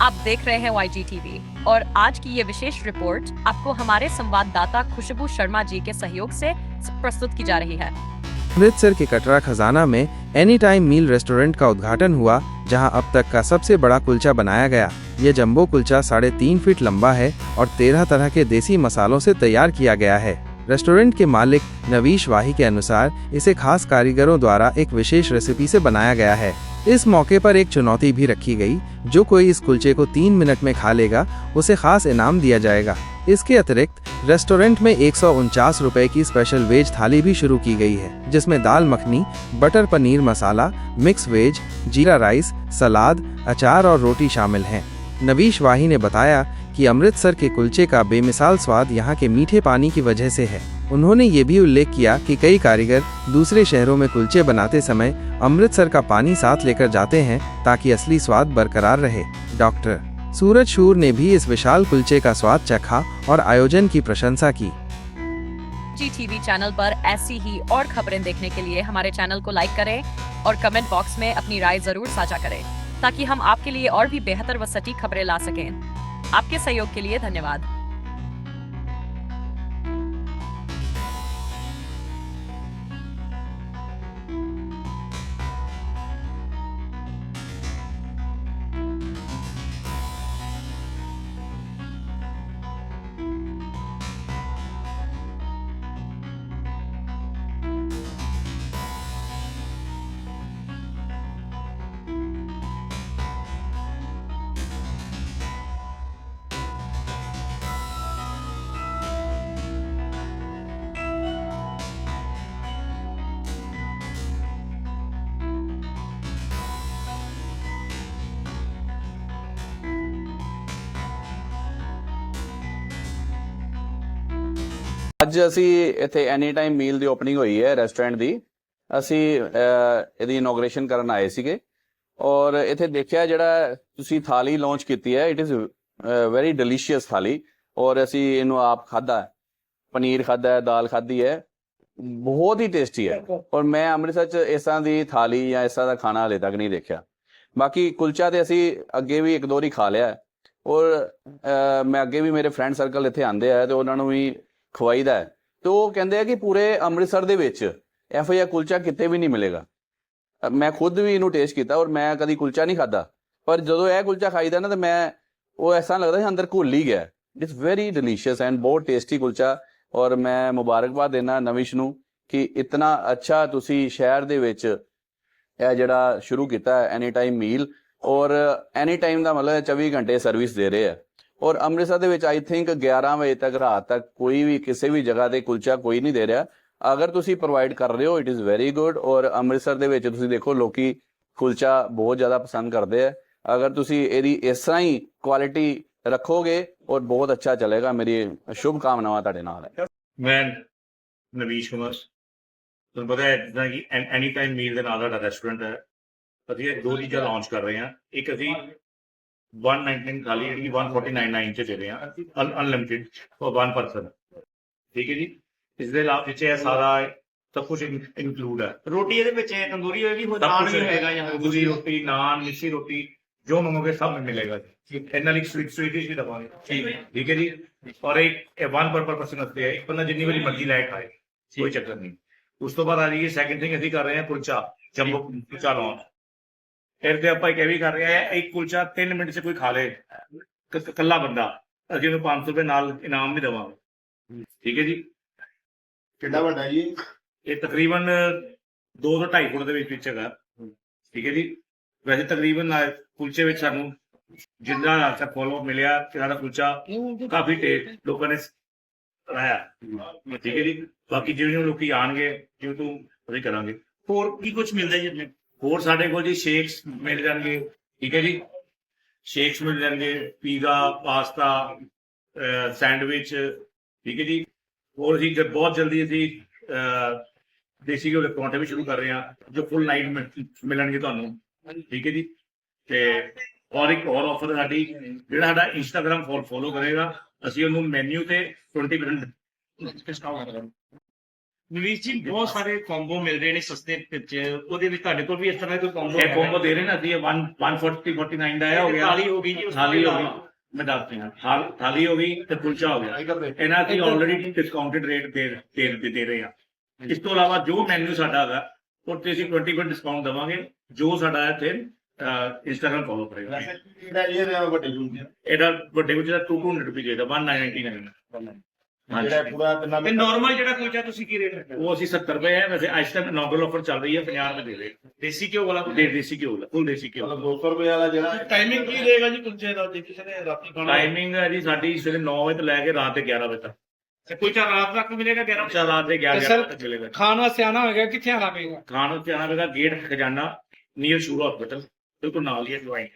आप देख रहे हैं वाई टीवी और आज की ये विशेष रिपोर्ट आपको हमारे संवाददाता खुशबू शर्मा जी के सहयोग से प्रस्तुत की जा रही है। अमृतसर के कटरा खजाना में एनी टाइम मील रेस्टोरेंट का उद्घाटन हुआ, जहाँ अब तक का सबसे बड़ा कुलचा बनाया गया। ये जम्बो कुलचा साढ़े तीन फीट लंबा है और तेरह तरह के देसी मसालों से तैयार किया गया है। रेस्टोरेंट के मालिक नवीश वाही के अनुसार इसे खास कारीगरों द्वारा एक विशेष रेसिपी से बनाया गया है। इस मौके पर एक चुनौती भी रखी गई, जो कोई इस कुलचे को तीन मिनट में खा लेगा, उसे खास इनाम दिया जाएगा। इसके अतिरिक्त, रेस्टोरेंट में एक रुपए की स्पेशल वेज थाली भी शुरू की गई है, जिसमें dal makhani, butter paneer masala, mix veg, jeera rice, salad, अचार और रोटी शामिल हैं। नवीश वाही ने बताया कि अमृतसर के कुलचे का बेमिसाल स्वाद यहाँ के मीठे पानी की वजह से है। उन्होंने ये भी उल्लेख किया कि कई कारीगर दूसरे शहरों में कुलचे बनाते समय अमृतसर का पानी साथ लेकर जाते हैं ताकि असली स्वाद बरकरार रहे। डॉक्टर सूरज शूर ने भी इस विशाल कुलचे का स्वाद चखा और आयोजन की प्रशंसा की। जी, टीवी चैनल पर ऐसी ही और खबरें देखने के लिए हमारे चैनल को लाइक करें और कमेंट बॉक्स में अपनी राय ज़रूर साझा करें, ताकि हम आपके लिए और भी बेहतर व सटीक खबरें ला सकें। आपके सहयोग के लिए धन्यवाद। ਅੱਜ ਅਸੀਂ ਇੱਥੇ ਐਨੀ ਟਾਈਮ ਮੀਲ ਦੀ ਓਪਨਿੰਗ ਹੋਈ ਹੈ ਰੈਸਟੋਰੈਂਟ ਦੀ। ਅਸੀਂ ਇਹਦੀ ਇਨੋਗ੍ਰੇਸ਼ਨ ਕਰਨ ਆਏ ਸੀਗੇ। ਔਰ ਇੱਥੇ ਦੇਖਿਆ ਜਿਹੜਾ ਤੁਸੀਂ ਥਾਲੀ ਲਾਂਚ ਕੀਤੀ ਹੈ ਇਟ ਇਜ਼ ਵੈਰੀ ਡਿਲੀਸ਼ੀਅਸ ਥਾਲੀ। ਔਰ ਅਸੀਂ ਇਹਨੂੰ ਆਪ ਖਾਦਾ ਪਨੀਰ ਖਾਦਾ ਹੈ ਦਾਲ ਖਾਦੀ ਹੈ। ਬਹੁਤ ਹੀ ਟੇਸਟੀ ਹੈ। ਔਰ ਮੈਂ ਅੰਮ੍ਰਿਤਸਰ ਚ ਇਸ ਤਰ੍ਹਾਂ ਦੀ ਥਾਲੀ ਜਾਂ ਇਸ ਤਰ੍ਹਾਂ ਦਾ ਖਾਣਾ ਹਲੇ ਤੱਕ ਨਹੀਂ ਦੇਖਿਆ। ਬਾਕੀ ਕੁਲਚਾ ਤੇ ਅਸੀਂ ਅੱਗੇ ਵੀ ਇੱਕ ਦੋ ਵਾਰੀ ਖਾ ਲਿਆ। ਔਰ ਮੈਂ ਅੱਗੇ ਵੀ ਮੇਰੇ ਫਰੈਂਡ ਸਰਕਲ ਇੱਥੇ ਆਂਦੇ ਆ ਤੇ ਉਹਨਾਂ ਨੂੰ ਵੀ ਖਵਾਈਦਾ ਹੈ। ਤੇ ਉਹ ਕਹਿੰਦੇ ਆ ਕਿ ਪੂਰੇ ਅੰਮ੍ਰਿਤਸਰ ਦੇ ਵਿੱਚ ਇਹੋ ਜਿਹਾ ਕੁਲਚਾ ਕਿਤੇ ਵੀ ਨਹੀਂ ਮਿਲੇਗਾ। ਮੈਂ ਖੁਦ ਵੀ ਇਹਨੂੰ ਟੇਸਟ ਕੀਤਾ ਔਰ ਮੈਂ ਕਦੀ ਕੁਲਚਾ ਨਹੀਂ ਖਾਦਾ ਪਰ ਜਦੋਂ ਇਹ ਕੁਲਚਾ ਖਾਈਦਾ ਨਾ, ਤਾਂ ਮੈਂ ਉਹ ਐਸਾ ਲੱਗਦਾ ਸੀ ਅੰਦਰ ਘੁੱਲ ਹੀ ਗਿਆ। ਇਟਸ ਵੈਰੀ ਡਿਲੀਸ਼ੀਅਸ ਐਂਡ ਬਹੁਤ ਟੇਸਟੀ ਕੁਲਚਾ ਔਰ ਮੈਂ ਮੁਬਾਰਕਬਾਦ ਦੇਣਾ ਨਵਿਸ਼ ਨੂੰ ਕਿ ਇਤਨਾ ਅੱਛਾ ਤੁਸੀਂ ਸ਼ਹਿਰ ਦੇ ਵਿੱਚ ਇਹ ਜਿਹੜਾ ਸ਼ੁਰੂ ਕੀਤਾ ਐਨੀ ਟਾਈਮ ਮੀਲ ਔਰ ਐਨੀ ਟਾਈਮ ਦਾ ਮਤਲਬ ਹੈ 24 ਘੰਟੇ ਸਰਵਿਸ ਦੇ ਰਹੇ ਆ। ਔਰ ਅੰਮ੍ਰਿਤਸਰ ਦੇ ਵਿੱਚ ਆਈ ਥਿੰਕ 11 ਵਜੇ ਤੱਕ, ਰਾਤ ਤੱਕ ਕੋਈ ਵੀ ਕਿਸੇ ਵੀ ਜਗ੍ਹਾ ਤੇ ਕੁਲਚਾ ਕੋਈ ਨਹੀਂ ਦੇ ਰਿਹਾ। ਅਗਰ ਤੁਸੀਂ ਪ੍ਰੋਵਾਈਡ ਕਰ ਰਹੇ ਹੋ ਇਟ ਇਜ਼ ਵੈਰੀ ਗੁੱਡ ਔਰ ਅੰਮ੍ਰਿਤਸਰ ਦੇ ਵਿੱਚ ਤੁਸੀਂ ਦੇਖੋ ਲੋਕੀ ਕੁਲਚਾ ਬਹੁਤ ਜ਼ਿਆਦਾ ਪਸੰਦ ਕਰਦੇ ਆ। ਅਗਰ ਤੁਸੀਂ ਇਹਦੀ ਇਸ ਤਰ੍ਹਾਂ ਹੀ ਕੁਆਲਿਟੀ ਰੱਖੋਗੇ ਔਰ ਬਹੁਤ ਅੱਛਾ ਚੱਲੇਗਾ। ਮੇਰੀ ਸ਼ੁਭ ਕਾਮਨਾਵਾਂ ਤੁਹਾਡੇ ਨਾਲ ਹੈ। ਮੈਂ ਨਵੀਸ਼ ਕੁਮਾਰ। ਤੁਹਾਨੂੰ ਪਤਾ ਹੈ, ਜਿੱਦਾਂ ਕਿ ਐਨੀ ਟਾਈਮ ਮੀਲ ਦੇ ਨਾਲ ਸਾਡਾ ਰੈਸਟੋਰੈਂਟ ਹੈ। ਅਸੀਂ ਇਹ ਦੋ ਚੀਜ਼ਾਂ ਲਾਂਚ ਕਰ ਰਹੇ ਹਾਂ। ਇੱਕ ਅਸੀਂ 199 ਖਾਲੀ ਜਿਹੜੀ 1499 ਚ ਦੇ ਰਹੇ ਹਾਂ। ਅਨਲਿਮਿਟਿਡ ਫॉर ਵਨ ਪਰਸਨ ਠੀਕ ਹੈ ਜੀ? ਇਸ ਦੇ ਇਲਾਵਾ ਵਿੱਚ ਇਹ ਸਾਰਾ ਸਭ ਕੁਝ ਇਨਕਲੂਡ ਹੈ। ਰੋਟੀ ਇਹਦੇ ਵਿੱਚ ਤੰਦੂਰੀ ਹੋਏਗੀ ਹੋਰ ਨਾਨ ਵੀ ਹੋਏਗਾ ਜਾਂ ਦੂਜੀ ਰੋਟੀ ਨਾਨ ਮਿੱਸੀ ਰੋਟੀ ਜੋ ਮੰਗੋਗੇ ਸਭ ਮਿਲੇਗਾ ਜੀ। ਇਹਨਾਂ ਲਈ ਸਵੀਟ ਸਵੀਟ ਵੀ ਦਵਾਂਗੇ। ਠੀਕ। ਹੈ ਜੀ? ਔਰ ਇੱਕ ਵਨ ਪਰ ਪਰਸਨ ਵਾਸਤੇ ਹੈ। ਇੱਕ ਬੰਦਾ ਜਿੰਨੀ ਵਾਰੀ ਮਰਜ਼ੀ ਲੈ ਖਾਏ ਕੋਈ ਚੱਕਰ ਨਹੀਂ। ਉਸ ਤੋਂ ਬਾਅਦ ਆ ਜਾਈਏ ਸੈਕਿੰਡ ਥਿੰਗ ਅਸੀਂ ਕਰ ਰਹੇ ਹਾਂ ਕੁਲਚਾ ਜੰਬੋ ਕੁਲਚਾ ਲਾਉਣ ਫਿਰ ਤੇ ਆਪਾਂ ਇੱਕ ਇਹ ਵੀ ਕਰ ਰਹੇ ਹਾਂ ਇੱਕ ਕੁਲਚਾ 3 ਮਿੰਟ 'ਚ ਕੋਈ ਖਾ ਲੇ। ਕ- ਇਕੱਲਾ ਬੰਦਾ। ਅਸੀਂ ਉਹਨੂੰ 500 ਰੁਪਏ ਨਾਲ ਇਨਾਮ ਵੀ ਦੇਵਾਂਗੇ। ਠੀਕ ਹੈ ਜੀ? ਕਿੰਨਾ ਵੱਡਾ ਜੀ? ਇਹ ਤਕਰੀਬਨ 2 ਤੋਂ 2.5 ਫੁੱਟ ਦੇ ਵਿੱਚ ਵਿੱਚ ਹੈਗਾ। ਠੀਕ ਹੈ ਜੀ? ਵੈਸੇ ਤਕਰੀਬਨ ਆ ਕੁਲਚੇ ਵਿੱਚ ਸਾਨੂੰ ਜਿੰਨਾ ਅੱਛਾ ਫੋਲੋ ਮਿਲਿਆ ਕਿ ਸਾਡਾ ਕੁਲਚਾ ਕਾਫੀ ਟੇਸਟ ਲੋਕਾਂ ਨੇ ਰਾਇਆ ਠੀਕ ਹੈ ਜੀ? ਬਾਕੀ ਜਿਵੇਂ ਲੋਕੀ ਆਣਗੇ ਜਿਵੇਂ ਤੂੰ ਅਸੀਂ ਕਰਾਂਗੇ। ਹੋਰ ਕੀ ਕੁਝ ਮਿਲਦਾ ਜੀ ਹੋਰ ਸਾਡੇ ਕੋਲ ਜੀ ਸ਼ੇਕਸ ਮਿਲ ਜਾਣਗੇ, ਠੀਕ ਹੈ ਜੀ? ਸ਼ੇਕਸ ਮਿਲ ਜਾਣਗੇ, ਪੀਜ਼ਾ, ਪਾਸਤਾ ਸੈਂਡਵਿਚ ਠੀਕ ਹੈ ਜੀ? ਹੋਰ ਅਸੀਂ ਬਹੁਤ ਜਲਦੀ ਅਸੀਂ ਦੇਸੀ ਘਿਓ ਦੇ ਪਰੌਂਠੇ ਵੀ ਸ਼ੁਰੂ ਕਰ ਰਹੇ ਹਾਂ, ਜੋ ਫੁੱਲ ਨਾਈਟ ਮਿਲਣਗੇ ਤੁਹਾਨੂੰ, ਠੀਕ ਹੈ ਜੀ? ਤੇ ਔਰ ਇੱਕ ਹੋਰ ਆਫਰ ਸਾਡੀ, ਜਿਹੜਾ ਸਾਡਾ ਇੰਸਟਾਗ੍ਰam ਫੋਲੋ ਕਰੇਗਾ, ਅਸੀਂ ਉਹਨੂੰ ਮੈਨੂ ਤੇ 20% ਡਿਸਕਾਊਂਟ ਕਰਾਂਗੇ ਨਵੀਸ ਜੀ ਬਹੁਤ ਸਾਰੇ ਕੰਬੋ ਮਿਲ ਰਹੇ ਨੇ ਸਸਤੇ ਵਿੱਚ। ਉਹਦੇ ਵਿੱਚ ਤੁਹਾਡੇ ਕੋਲ ਵੀ ਇਸ ਤਰ੍ਹਾਂ ਦਾ ਕੋਈ ਕੰਬੋ ਇਹ combo ਦੇ ਰਹੇ ਨਾ ਅਸੀਂ 1 140 49 ਦਾ ਹੋ ਗਿਆ। ਥਾਲੀ ਹੋ ਗਈ ਜੀ, ਥਾਲੀ ਹੋ ਇਲਾਵਾ। ਗਈ। ਮੈਂ ਦੱਸ ਦਿਆਂ ਥਾਲ- ਥਾਲੀ ਹੋ ਗਈ ਤੇ ਕੁਲਚਾ ਹੋ ਗਿਆ। ਇਹਨਾਂ ਦੀ ਆਲਰੇਡੀ ਡਿਸਕਾਊਂਟਡ ਰੇਟ ਦੇ ਦੇ ਦੇ- ਦੇ ਰਹੇ ਆ। ਇਸ ਤੋਂ ਇਲਾਵਾ ਜੋ ਮੈਨੂ ਸਾਡਾ ਹੈਗਾ ਉਹ ਤੇ ਅਸੀਂ 20% ਡਿਸਕਾਊਂਟ ਦਵਾਂਗੇ। ਜੋ ਸਾਡਾ ਇੱਥੇ ਇੰਸਟਾਗ੍ਰਾਮ ਫੋਲੋ ਕਰੇਗਾ। ਜਿਹੜਾ ਇਹ ਵੱਡੇ ਜੂਨ ਇਹਦਾ ਵੱਡੇ ਵਿੱਚ ਦਾ 200 ਰੁਪਏ ਜਿਹੜਾ 199 ਹਾਂਜੀ। ਪੂਰਾ ਤਿੰਨਾਂ ਤੇ ਨਾਰਮਲ ਜਿਹੜਾ ਕੁਲਚਾ ਤੁਸੀਂ ਕੀ ਰੇਟ ਰੱਖਦੇ ਉਹ ਅਸੀਂ 70 ਰੁਪਏ ਹੈ ਵੈਸੇ ਅੱਜ ਤੱਕ ਇਨੋਗਰਲ ਆਫਰ ਚੱਲ ਰਹੀ ਹੈ 50 ਰੁਪਏ ਦੇ ਰਹੇ ਦੇਸੀ ਘਿਓ ਵਾਲਾ ਦੇ ਦੇਸੀ ਘਿਓ ਦਾ ਫੁੱਲ ਦੇਸੀ ਘਿਓ। 200 ਰੁਪਏ ਵਾਲਾ ਜਿਹੜਾ ਟਾਈਮਿੰਗ ਕੀ ਰਹੇਗਾ ਜੀ ਕੁਲਚੇ ਦਾ? ਜੇ ਕਿਸੇ ਨੇ ਰਾਤੀ ਖਾਣਾ ਟਾਈਮਿੰਗ ਹੈ ਜੀ ਸਾਡੀ ਸਵੇਰੇ 9 ਵਜੇ ਤੋਂ ਲੈ ਕੇ ਰਾਤ ਦੇ 11 ਵਜੇ ਤੱਕ। ਤੇ ਕੁਲਚਾ ਰਾਤ ਤੱਕ ਮਿਲੇਗਾ 11 ਅੱਛਾ ਰਾਤ ਦੇ 11 ਸਰ, ਵਜੇ ਤੱਕ ਚਲੇਗਾ ਖਾਣ ਵਾਸਤੇ ਆਣਾ ਹੋਏਗਾ ਕਿੱਥੇ ਆਣਾ ਪਏਗਾ? ਖਾਣ ਉੱਤੇ ਆਣਾ ਪਏਗਾ ਗੇਟ ਖਜ਼ਾਨਾ ਨੀਅਰ ਸ਼ੂਰ ਹਸਪੀਟਲ ਬਿਲਕੁਲ ਨਾਲ ਹੀ ਹੈ ਜੁਆਇੰਟ